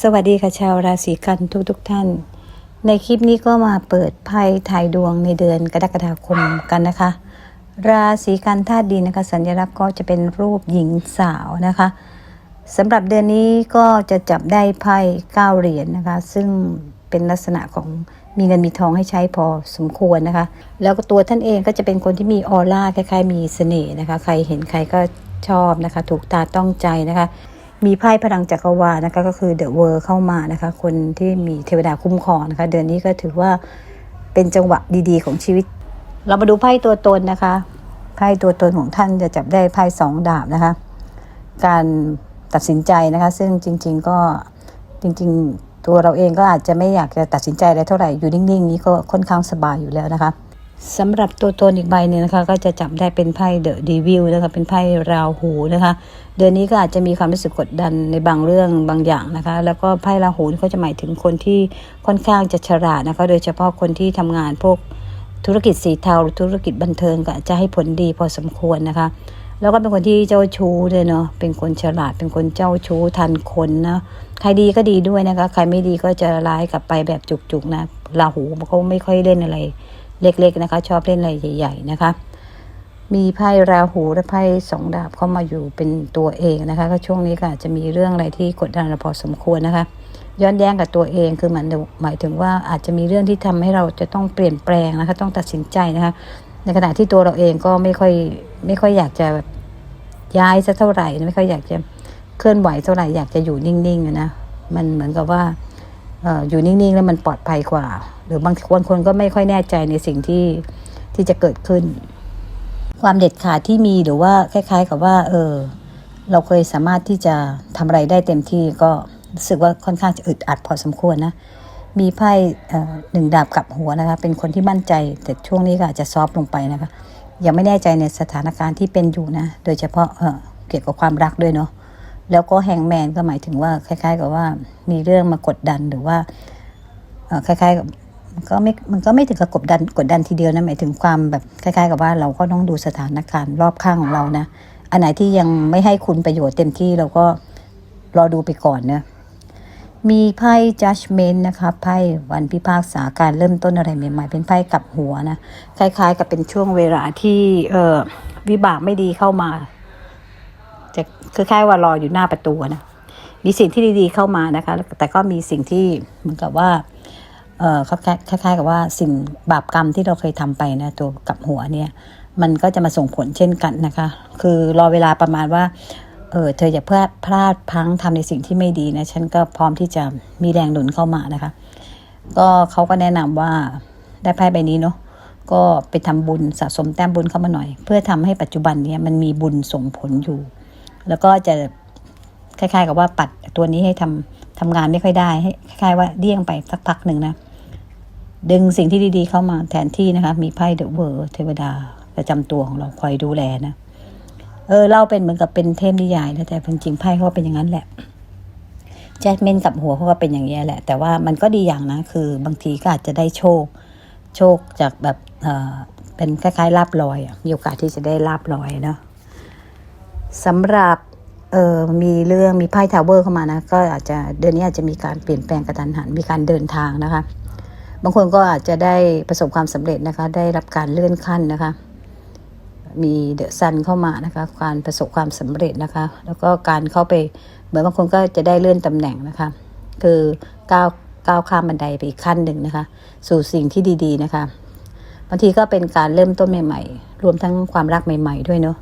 สวัสดีค่ะชาวราศีกันทุกทุกๆท่าน ในคลิปนี้ก็มาเปิดไพ่ถ่ายดวงในเดือนกรกฎาคมกันนะคะ ราศีกันธาตุดินนะคะ สัญลักษณ์ก็จะเป็นรูปหญิงสาวนะคะสำหรับเดือนนี้ก็จะจับได้ไพ่เก้าเหรียญนะคะ ซึ่งเป็นลักษณะของมีเงินมีทองให้ใช้พอสมควรนะคะ แล้วก็ตัวท่านเองก็จะเป็นคนที่มีออร่าคล้ายๆ มีเสน่ห์นะคะ ใครเห็นใครก็ชอบนะคะ ถูกตาต้องใจนะคะ มีไพ่พลังจักรวาลนะคะ ก็คือเดอะเวอร์เข้ามานะคะ คนที่มีเทวดาคุ้มครองนะคะ เดือนนี้ก็ถือว่าเป็นจังหวะดีๆ ของชีวิต เรามาดูไพ่ตัวตนนะคะไพ่ตัวตนของท่านจะจับได้ไพ่สองดาบนะคะ การตัดสินใจนะคะ ซึ่งจริง ๆก็จริง ๆ ตัวเราเองก็อาจจะไม่อยากจะตัดสินใจอะไรเท่าไหร่อยู่นิ่งๆนี้ก็ค่อนข้างสบายอยู่แล้วนะคะ สำหรับตัวตนอีกใบหนึงนะคะ ก็จะจับได้เป็นไพ่เดอะดีวิลนะคะเป็นไพ่ราหูนะคะ เดือนนี้ก็อาจจะมีความรู้สึกกดดันในบางเรื่องบางอย่างนะคะ แล้วก็ไพ่ราหูก็จะหมายถึงคนที่ค่อนข้างจะฉลาดนะคะ โดยเฉพาะคนที่ทำงานพวกธุรกิจสีเทาหรือธุรกิจบันเทิงก็จะให้ผลดีพอสมควรนะคะ แล้วก็เป็นคนที่เจ้าชู้ด้วยเนาะเป็นคนฉลาดเป็นคนเจ้าชู้ทันคนนะใครดีก็ดีด้วยนะคะ ใครไม่ดีก็จะร้ายกลับไปแบบจุกๆนะราหูมันก็ไม่ค่อยเล่นอะไร เล็กๆนะคะ ชอบเล่นอะไรใหญ่ๆนะคะ มีไพ่ราหูและไพ่สองดาบเข้ามาอยู่เป็นตัวเองนะคะ ก็ช่วงนี้ก็อาจจะมีเรื่องอะไรที่กดดันเราพอสมควรนะคะ ย้อนแย้งกับตัวเองคือมันหมายถึงว่าอาจจะมีเรื่องที่ทำให้เราจะต้องเปลี่ยนแปลงนะคะ ต้องตัดสินใจนะคะ ในขณะที่ตัวเราเองก็ไม่ค่อยไม่ค่อยอยากจะย้ายสักเท่าไหร่ไม่ค่อยอยากจะเคลื่อนไหวเท่าไหร่อยากจะอยู่นิ่งๆนะมันเหมือนกับว่า อยู่นิ่งๆ แล้วมันปลอดภัยกว่า หรือบางคนคนก็ไม่ค่อยแน่ใจในสิ่งที่ที่จะเกิดขึ้น ความเด็ดขาดที่มีหรือว่าคล้าย ๆ กับว่า เออ เราเคยสามารถที่จะทำอะไรได้เต็มที่ก็รู้สึกว่าค่อนข้างจะอึดอัดพอสมควรนะมีไพ่หนึ่งดาบกับหัวนะคะ เป็นคนที่มั่นใจ แต่ช่วงนี้ก็อาจจะซอฟลงไปนะคะ ยังไม่แน่ใจในสถานการณ์ที่เป็นอยู่นะ โดยเฉพาะเออเกี่ยวกับความรักด้วยเนาะ แล้วก็แฮงแมนก็หมายถึงว่า คล้าย ๆ กับว่ามีเรื่องมากดดันหรือว่าคล้ายๆกับมันก็ไม่ มันก็ไม่ถึงกับกดดัน กดดันทีเดียวนะ หมายถึงความแบบคล้าย ๆ กับว่าเราก็ต้องดูสถานการณ์รอบข้างของเรานะ อันไหนที่ยังไม่ให้คุณประโยชน์เต็มที่เราก็รอดูไปก่อนนะ มีไพ่ judgment นะคะไพ่วันพิพากษาการเริ่มต้นอะไรใหม่ๆ เป็นไพ่กลับหัวนะ คล้าย ๆ กับเป็นช่วงเวลาที่เออวิบากไม่ดีเข้ามา จะคล้ายๆว่ารออยู่หน้าประตูนะมีสิ่งที่ดีๆเข้ามานะคะ แต่ก็มีสิ่งที่เหมือนกับว่าเออเขาคล้ายๆกับว่าสิ่งบาปกรรมที่เราเคยทำไปนะตัวกับหัวเนี่ย มันก็จะมาส่งผลเช่นกันนะคะ คือรอเวลาประมาณว่าเออเธออย่าพลาดพลาดพังทำในสิ่งที่ไม่ดีนะฉันก็พร้อมที่จะมีแรงหนุนเข้ามานะคะ ก็เขาก็แนะนำว่าได้ไพ่ใบนี้เนาะก็ไปทำบุญสะสมแต้มบุญเข้ามาหน่อย เพื่อทำให้ปัจจุบันเนี้ยมันมีบุญส่งผลอยู่ แล้วก็จะคล้ายๆ กับว่าปัดตัวนี้ให้ทำทำงานไม่ค่อยได้ให้คล้ายๆว่าเดี่ยงไปสักพักหนึ่งนะดึงสิ่งที่ดีๆ เข้ามาแทนที่นะคะ มีไพ่เดอะเวอร์เทวดาประจำตัวของเราคอยดูแลนะเออเล่าเป็นเหมือนกับเป็นเทพนิยายนะแต่จริงๆไพ่เขาเป็นอย่างนั้นแหละแจ็คเมนกับหัวเขาก็เป็นอย่างนี้แหละ แต่ว่ามันก็ดีอย่างนะ คือบางทีก็อาจจะได้โชค โชคจากแบบเออเป็นคล้ายๆลาบลอยมีโอกาสที่จะได้ลาบลอยเนาะ สำหรับเออมีเรื่องมีไพ่ทาวเวอร์เข้ามานะ ก็อาจจะเดือนนี้อาจจะมีการเปลี่ยนแปลงกระทันหัน มีการเดินทางนะคะ บางคนก็อาจจะได้ประสบความสำเร็จนะคะ ได้รับการเลื่อนขั้นนะคะ มีเดอะซันเข้ามานะคะ การประสบความสำเร็จนะคะ แล้วก็การเข้าไปเหมือนบางคนก็จะได้เลื่อนตำแหน่งนะคะ คือก้าวก้าวข้ามบันไดไปอีกขั้นหนึ่งนะคะ สู่สิ่งที่ดี ๆ นะคะบางทีก็เป็นการเริ่มต้นใหม่ ๆ รวมทั้งความรักใหม่ ๆ ด้วยเนาะ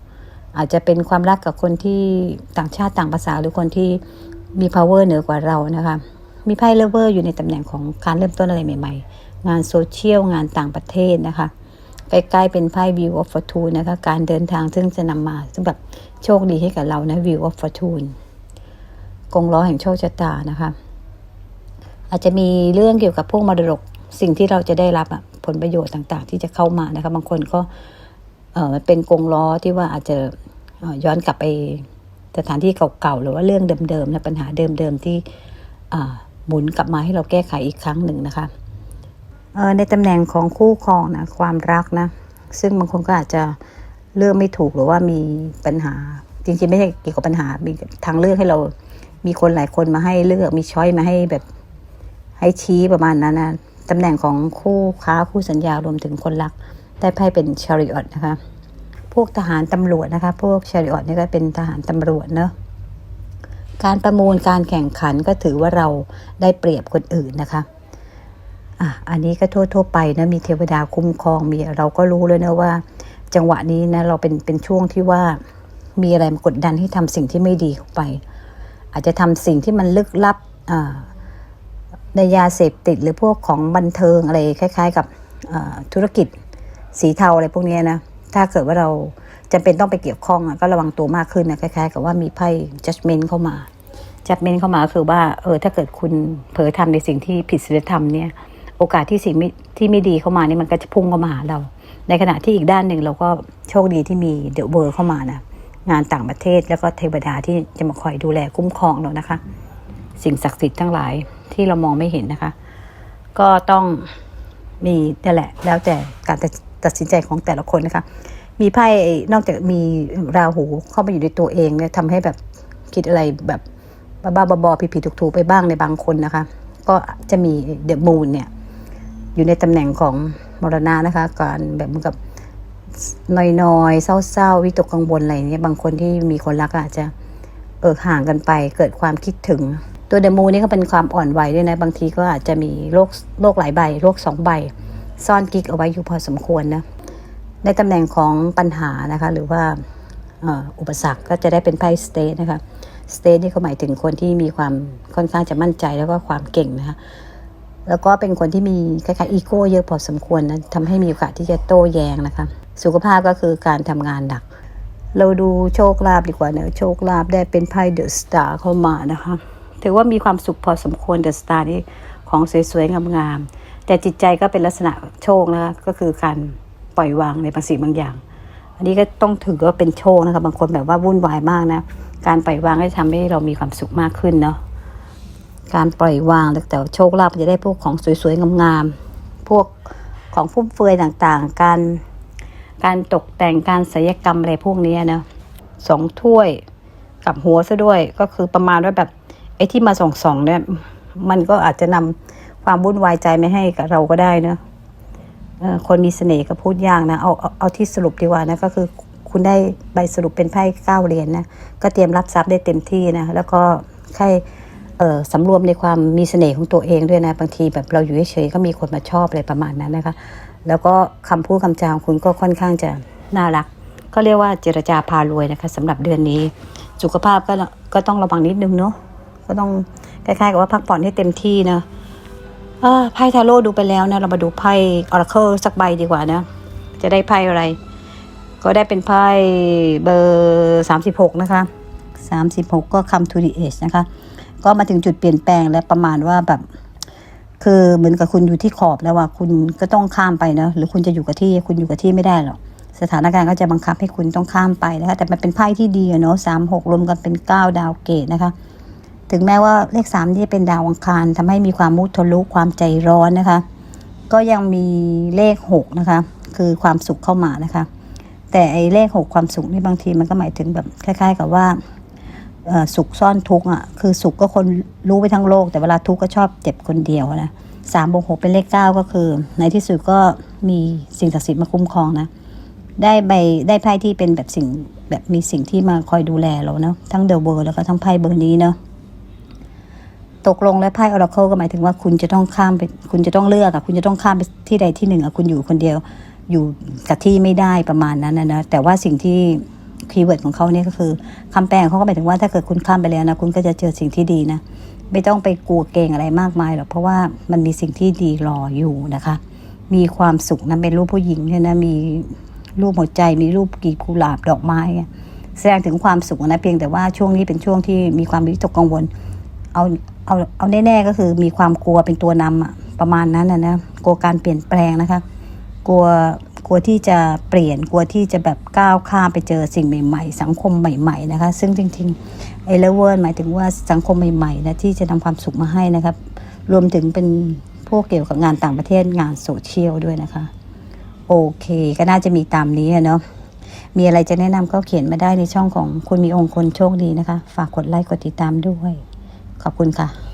อาจจะเป็นความรักกับคนที่ต่างชาติต่างภาษาหรือคนที่มี power เหนือกว่าเรานะคะมีไพ่เลเวอร์อยู่ในตำแหน่งของการเริ่มต้นอะไรใหม่ ๆ งานโซเชียลงานต่างประเทศนะคะใกล้ๆเป็นไพ่ View of Fortune นะคะการเดินทางซึ่งจะนำมาซึ่งแบบโชคดีให้กับเรานะ View of Fortune กงล้อแห่งโชคชะตานะคะ อาจจะมีเรื่องเกี่ยวกับพวกมรดกสิ่งที่เราจะได้รับผลประโยชน์ต่าง ๆ ที่จะเข้ามานะคะ บางคนก็ เออมันเป็นกงล้อที่ว่าอาจจะย้อนกลับไปสถานที่เก่าๆหรือว่าเรื่องเดิมๆนะปัญหาเดิมๆที่หมุนกลับมาให้เราแก้ไขอีกครั้งหนึ่งนะคะในตำแหน่งของคู่ครองนะความรักนะ ซึ่งบางคนก็อาจจะเลือกไม่ถูกหรือว่ามีปัญหา จริงๆ ไม่ใช่เกี่ยวกับปัญหา มีทางเลือกให้เรามีคนหลายคนมาให้เลือกมีช้อยมาให้แบบให้ชี้ประมาณนั้นนะตำแหน่งของคู่ค้าคู่สัญญารวมถึงคนรัก ได้ไพ่เป็นชาริออตนะคะ พวกทหารตำรวจนะคะ พวกชาริออตนี่ก็เป็นทหารตำรวจเนอะการประมูลการแข่งขันก็ถือว่าเราได้เปรียบคนอื่นนะคะอะอันนี้ก็ทั่วๆไปนะมีเทวดาคุ้มครองมีเราก็รู้เลยนะว่า จังหวะนี้นะเราเป็นเป็นช่วงที่ว่ามีอะไรมากดดันให้ทำสิ่งที่ไม่ดีเข้าไป อาจจะทำสิ่งที่มันลึกลับอ่าในยาเสพติดหรือพวกของบันเทิงอะไรคล้าย ๆ กับธุรกิจ สีเทาอะไรพวกนี้นะ ถ้าเกิดว่าเราจำเป็นต้องไปเกี่ยวข้องอะก็ระวังตัวมากขึ้นนะคล้ายๆ กับว่ามีไพ่ judgment เข้ามา judgment เข้ามาคือว่าเออถ้าเกิดคุณเผลอทำในสิ่งที่ผิดศีลธรรมเนี่ยโอกาสที่สิ่งที่ไม่ดีเข้ามานี่มันก็จะพุ่งเข้ามาหาเรา ในขณะที่อีกด้านหนึ่งเราก็โชคดีที่มีเดอะเวอร์เข้ามานะงานต่างประเทศแล้วก็เทวดาที่จะมาคอยดูแลคุ้มครองเรานะคะ สิ่งศักดิ์สิทธิ์ทั้งหลายที่เรามองไม่เห็นนะคะ ก็ต้องมีนั่แหละ แล้วแต่การ ตัดสินใจของแต่ละคนนะคะ มีไพ่นอกจากมีราหูเข้ามาอยู่ในตัวเองเนี่ยทำให้แบบคิดอะไรแบบบ้าๆบอๆผิดๆถูกๆไปบ้างในบางคนนะคะ ก็จะมีเดอะมูนเนี่ยอยู่ในตำแหน่งของมรณะนะคะการแบบเหมือนกับน้อยๆ เศร้าๆวิตกกังวลอะไรอย่างเงี้ยบางคนที่มีคนรักอาจจะเออห่างกันไปเกิดความคิดถึง ตัวเดมูนี่ก็เป็นความอ่อนไหวด้วยนะ บางทีก็อาจจะมีโรคโรคหลายใบโรคสองใบ ซ่อนกิ๊กเอาไว้อยู่พอสมควรนะในตำแหน่งของปัญหานะคะ หรือว่าอุปสรรคก็จะได้เป็นไพ่สเตทนะคะสเตทนี่เขาหมายถึงคนที่มีความค่อนข้างจะมั่นใจแล้วก็ความเก่งนะคะแล้วก็เป็นคนที่มีคล้ายๆอีโก้เยอะพอสมควรนะทำให้มีโอกาสที่จะโต้แย้งนะคะ สุขภาพก็คือการทำงานหนัก เราดูโชคลาภดีกว่าเนอะโชคลาภได้เป็นไพ่เดอะสตาร์เข้ามานะคะ ถือว่ามีความสุขพอสมควรเดอะสตาร์นี่ของสวยๆงามๆ แต่จิตใจก็เป็นลักษณะโชคนะคะก็คือการปล่อยวางในบางสิ่งบางอย่าง อันนี้ก็ต้องถือว่าเป็นโชคนะคะบางคนแบบว่าวุ่นวายมากนะการปล่อยวางก็จะทำให้เรามีความสุขมากขึ้นเนาะการปล่อยวางแต่โชคลาภจะได้พวกของสวยๆงามๆพวกของฟุ่มเฟือยต่างๆ การการตกแต่งการศิลปกรรมอะไรพวกนี้นะสองถ้วยกับหัวซะด้วยก็คือประมาณว่าแบบไอ้ที่มาส่องๆเนี่ยมันก็อาจจะนำ ความวุ่นวายใจไม่ให้กับเราก็ได้เนะคนมีเสน่ห์ก็พูดยากนะเอาเอาเอาที่สรุปดีกว่านะก็คือคุณได้ใบสรุปเป็นไพ่เก้าเหรียญนะก็เตรียมรับทรัพย์ได้เต็มที่นะแล้วก็ใครสำรวมในความมีเสน่ห์ของตัวเองด้วยนะบางทีแบบเราอยู่เฉยๆก็มีคนมาชอบอะไรประมาณนั้นนะคะ แล้วก็คำพูดคำจาของคุณก็ค่อนข้างจะน่ารัก ก็เรียกว่าเจรจาพารวยนะคะสำหรับเดือนนี้ สุขภาพก็ก็ต้องระวังนิดนึงเนาะก็ต้องคล้ายๆกับว่าพักผ่อนให้เต็มที่นะ ไพ่ทาโร่ดูไปแล้วนะ เรามาดูไพ่ออร์เคิลสักใบดีกว่านะ จะได้ไพ่อะไร ก็ได้เป็นไพ่เบอร์สามสิบหกนะคะสามสิบหกก็ come to the edge นะคะ ก็มาถึงจุดเปลี่ยนแปลงและประมาณว่าแบบ คือเหมือนกับคุณอยู่ที่ขอบแล้วว่าคุณก็ต้องข้ามไปนะ หรือคุณจะอยู่กับที่คุณอยู่กับที่ไม่ได้หรอกสถานการณ์ก็จะบังคับให้คุณต้องข้ามไปนะคะแต่มันเป็นไพ่ที่ดีเนาะสามหกรวมกันเป็นเก้าดาวเกตนะคะ ถึงแม้ว่าเลขสามที่เป็นดาวอังคารทำให้มีความมุทะลุความใจร้อนนะคะ ก็ยังมีเลขหกนะคะ คือความสุขเข้ามานะคะ แต่ไอ้เลขหกความสุขนี่บางทีมันก็หมายถึงแบบคล้าย ๆ กับว่าสุขซ่อนทุกข์อะคือสุขก็คนรู้ไปทั้งโลก แต่เวลาทุกข์ก็ชอบเจ็บคนเดียวนะสามบวกหกเป็นเลขเก้าก็คือ ในที่สุดก็มีสิ่งศักดิ์สิทธิ์มาคุ้มครองนะ ได้ใบได้ไพ่ที่เป็นแบบสิ่งแบบมีสิ่งที่มาคอยดูแลเราเนาะทั้งเดอะเวิร์แล้วก็ทั้งไพ่เบอร์นี้เนาะ ตกลงและไพ่ออราเคิลก็หมายถึงว่าคุณจะต้องข้ามไปคุณจะต้องเลือกอะคุณจะต้องข้ามไปที่ใดที่หนึ่งอะคุณอยู่คนเดียวอยู่กับที่ไม่ได้ประมาณนั้นนะนะแต่ว่าสิ่งที่คีย์เวิร์ดของเขาเนี่ยก็คือคำแปลงเขาก็หมายถึงว่าถ้าเกิดคุณข้ามไปแล้วนะคุณก็จะเจอสิ่งที่ดีนะ ไม่ต้องไปกลัวเกงอะไรมากมายหรอกเพราะว่ามันมีสิ่งที่ดีรออยู่นะคะ มีความสุขนะเป็นรูปผู้หญิงเนี่ยนะมีรูปหัวใจมีรูปกีบกุหลาบดอกไม้แสดงถึงความสุขนะเพียงแต่ว่าช่วงนี้เป็นช่วงที่มีความวิตกกังวล เอา เอาเอาแน่ๆก็คือมีความกลัวเป็นตัวนำอะประมาณนั้นนะนะกลัวการเปลี่ยนแปลงนะคะ กลัวกลัวที่จะเปลี่ยนกลัวที่จะแบบก้าวข้ามไปเจอสิ่งใหม่ๆ สังคมใหม่ ๆนะคะ ซึ่งจริงๆไอ้เลเวอร์หมายถึงว่าสังคมใหม่ๆนะที่จะนำความสุขมาให้นะครับ รวมถึงเป็นพวกเกี่ยวกับงานต่างประเทศงานโซเชียลด้วยนะคะ โอเค ก็น่าจะมีตามนี้อะเนาะมีอะไรจะแนะนำก็เขียนมาได้ในช่องของคุณมีองค์คนโชคดีนะคะ ฝากกดไลค์กดติดตามด้วย ขอบคุณค่ะ